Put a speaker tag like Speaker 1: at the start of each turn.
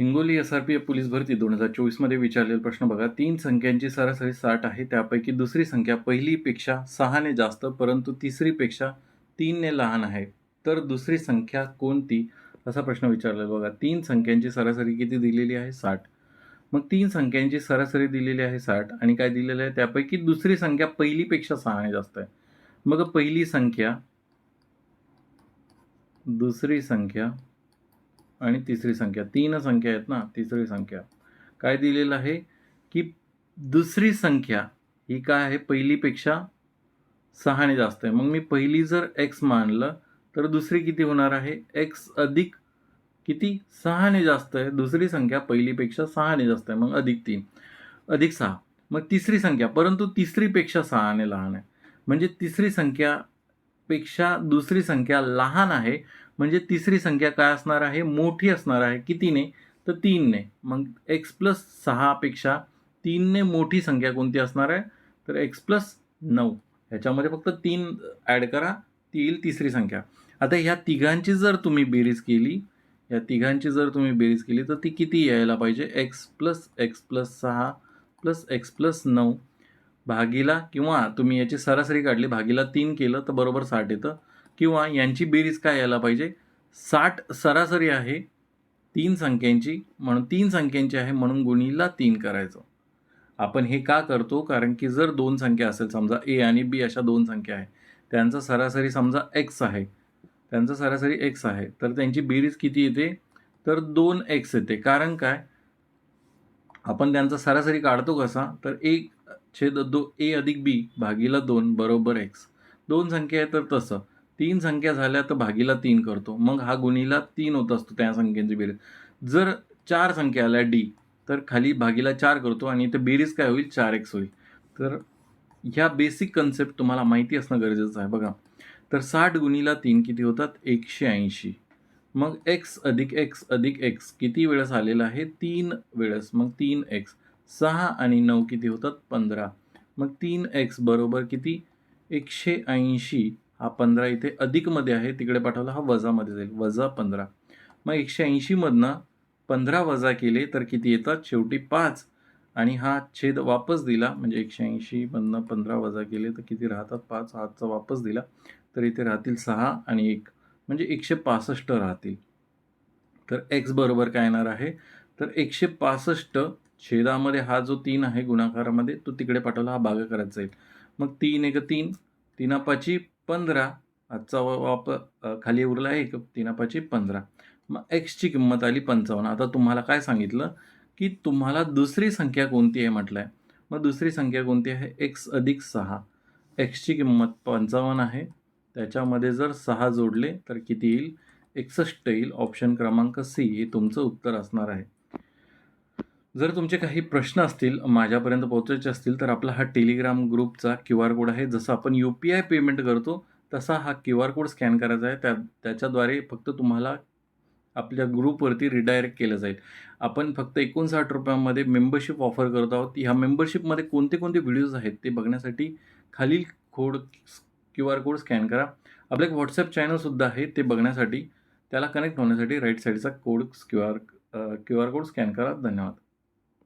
Speaker 1: Hingoli S R P F police भरती दोन हजार चोवीसमध्ये विचारलेला प्रश्न बघा. तीन संख्यांची सरासरी साठ आहे त्यापैकी दुसरी संख्या पहिलीपेक्षा सहाने जास्त परंतु तिसरीपेक्षा तीनने लहान आहे. तर दुसरी संख्या कोणती? असा प्रश्न विचारलेला बघा. तीन संख्यांची सरासरी किती दिलेली आहे? साठ. मग तीन संख्यांची सरासरी दिलेली आहे साठ आणि काय दिलेलं आहे? त्यापैकी दुसरी संख्या पहिलीपेक्षा सहाने जास्त आहे. मग पहिली संख्या दुसरी संख्या आणि तिसरी संख्या. तीन संख्या आहेत ना तिसरी संख्या. काय दिलेलं आहे? की दुसरी संख्या ही काय आहे? पहिलीपेक्षा सहाने जास्त आहे. मग मी पहिली जर एक्स मानलं तर दुसरी किती होणार आहे? एक्स अधिक किती? सहाने जास्त आहे. दुसरी संख्या पहिलीपेक्षा सहाने जास्त आहे. मग अधिक तीन. अधिक सहा. मग तिसरी संख्या. परंतु तिसरीपेक्षा सहाने लहान आहे. म्हणजे तिसरी संख्या पेक्षा दुसरी संख्या लहान आहे म्हणजे तिसरी संख्या काय असणार आहे? मोठी असणार आहे. कितीने? तर तीनने. मग एक्स प्लस सहापेक्षा तीनने मोठी संख्या कोणती असणार आहे? तर एक्स प्लस नऊ. ह्याच्यामध्ये फक्त तीन ॲड करा. ती येईल तिसरी संख्या. आता ह्या तिघांची जर तुम्ही बेरीज केली या तिघांची जर तुम्ही बेरीज केली तर ती किती यायला पाहिजे? एक्स प्लस एक्स प्लस सहा प्लस एक्स प्लस नऊ. भागीला किंवा तुम्ही याची सरासरी काढली भागीला तीन केलं तर बरोबर साठ येतं. किंवा यांची बेरीज काय यायला पाहिजे? साठ सरासरी आहे तीन संख्यांची म्हणून तीन संख्यांची आहे म्हणून गुणीला तीन करायचं. आपण हे का करतो? कारण की जर दोन संख्या असेल समजा ए आणि बी अशा दोन संख्या आहे त्यांचा सरासरी समजा एक्स आहे त्यांचा सरासरी एक्स आहे तर त्यांची बेरीज किती येते? तर दोन एक्स येते. कारण काय? आपण त्यांचा सरासरी काढतो कसा? तर एक छेद दो ए अधिक बी भागीला दोन बरोबर एक्स दोन संख्या आहे तर तसं. तीन संख्या झाल्या तर भागीला तीन करतो. मग हा गुणीला तीन होत असतो त्या संख्यांची बेरीज. जर चार संख्या आल्या डी तर खाली भागीला चार करतो आणि इथे बेरीज काय होईल? चार एक्स होईल. तर ह्या बेसिक कन्सेप्ट तुम्हाला माहिती असणं गरजेचं आहे. बघा. तर साठ गुणीला तीन किती होतात? एकशे ऐंशी. मग एक्स अधिक एक्स अधिक एक्स किती वेळेस आलेला आहे? तीन वेळेस. मग तीन एक्स सहा आणि नऊ किती होतात? पंधरा. मग तीन एक्स बरोबर किती? एकशे ऐंशी. हा पंधरा इथे अधिकमध्ये आहे तिकडे पाठवला हा वजामध्ये जाईल. वजा पंधरा. मग एकशे ऐंशीमधनं पंधरा वजा केले तर किती येतात? शेवटी पाच. आणि हा छेद वापस दिला म्हणजे एकशे ऐंशीमधनं पंधरा वजा केले तर किती राहतात? पाच. हातचा वापस दिला तर इथे राहतील सहा आणि एक. म्हणजे एकशे पासष्ट राहतील. तर एक्स बरोबर काय येणार आहे? तर एकशे पासष्ट छेदामध्ये हा जो तीन आहे गुणाकारामध्ये तो तिकडे पाठवला हा भागाकारात जाईल. मग तीन एक तीन तीनापाची पंधरा आजचा वाप खाली उरला एक तीनापाची पंधरा. मग एक्सची किंमत आली पंचावन्न. आता तुम्हाला काय सांगितलं? की तुम्हाला दुसरी संख्या कोणती आहे म्हटलं आहे मग दुसरी संख्या कोणती आहे? एक्स अधिक सहा. एक्सची किंमत पंचावन्न आहे. त्याच्यामध्ये जर सहा जोडले तर किती येईल? एकसष्ट येईल. ऑप्शन क्रमांक सी हे तुमचं उत्तर असणार आहे. जर तुमचे काही प्रश्न असतील माझ्यापर्यंत पोहोचायचे असतील तर आपला हा टेलिग्राम ग्रुपचा क्यू आर कोड आहे. जसं आपण यू पी आय पेमेंट करतो तसा हा क्यू आर कोड स्कॅन करायचा आहे. त्या त्याच्याद्वारे फक्त तुम्हाला आपल्या ग्रुपवरती रिडायरेक्ट केलं जाईल. आपण फक्त एकोणसाठ रुपयामध्ये मेंबरशिप ऑफर करत आहोत. ह्या मेंबरशिपमध्ये कोणते कोणते व्हिडिओज आहेत ते बघण्यासाठी खालील code Q R code scan करा. आपलं एक व्हॉट्सअप चॅनलसुद्धा आहे ते बघण्यासाठी. त्याला कनेक्ट होण्यासाठी राईट साईडचा code Q R Q R code scan करा. धन्यवाद.